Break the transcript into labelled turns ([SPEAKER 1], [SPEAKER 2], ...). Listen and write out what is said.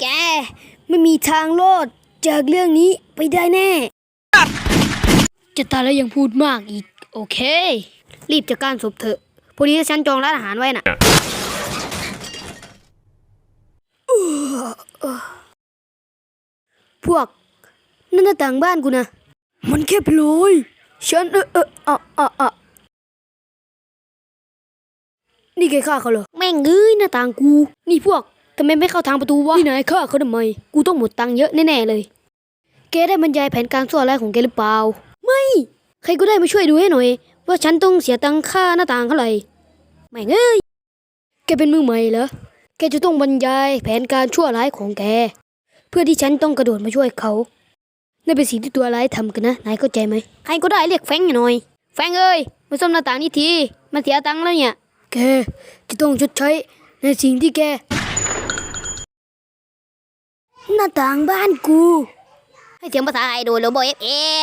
[SPEAKER 1] แก ไม่มีทางรอดจากเรื่องนี้ไปได้แน่ จะตายแล้วยังพูดมากอีก โอเค รีบจัดการศพเถอะพอดีฉันจองร้านอาหารไว้น่ะ พวก นั่นหน้าต่างบ้านกูนะ มันแค่พลยฉันเออเอออะอะอะนี่แกฆ่าเขาเหรอ งเอ้ยหน้าต่างกู นี่พวกทำไมไม่เข้าทางประตูวะนี่นายฆ่าเขาทำไม กูต้องหมดตังค์เยอะแน่ๆเลย แกได้บรรยายแผนการชั่วร้ายของแกหรือเปล่า ไม่ ใครก็ได้มาช่วยดูให้หน่อย ว่าฉันต้องเสียตังค่าหน้าต่างเท่าไหร่แม่งเอ้ย แกเป็นมือใหม่เหรอ แกจะต้องบรรยายแผนการชั่วร้ายของแก เพื่อที่ฉันต้องกระโดดมาช่วยเขานั่นเป็นสิ่งที่ตัวร้ายทำกันนะ นายเข้าใจไหม ใครก็ได้เรียกแฟงหน่อย แฟงเอ้ย มาซ่อมหน้าต่างนี่ทีมาเสียตังค์แล้วเนี่ย แกจะต้องชดใช้ในสิ่งที่แก หน้าต่างบ้านกู ให้เสียงภาษาไทยโดยโรโบเอฟเอฟ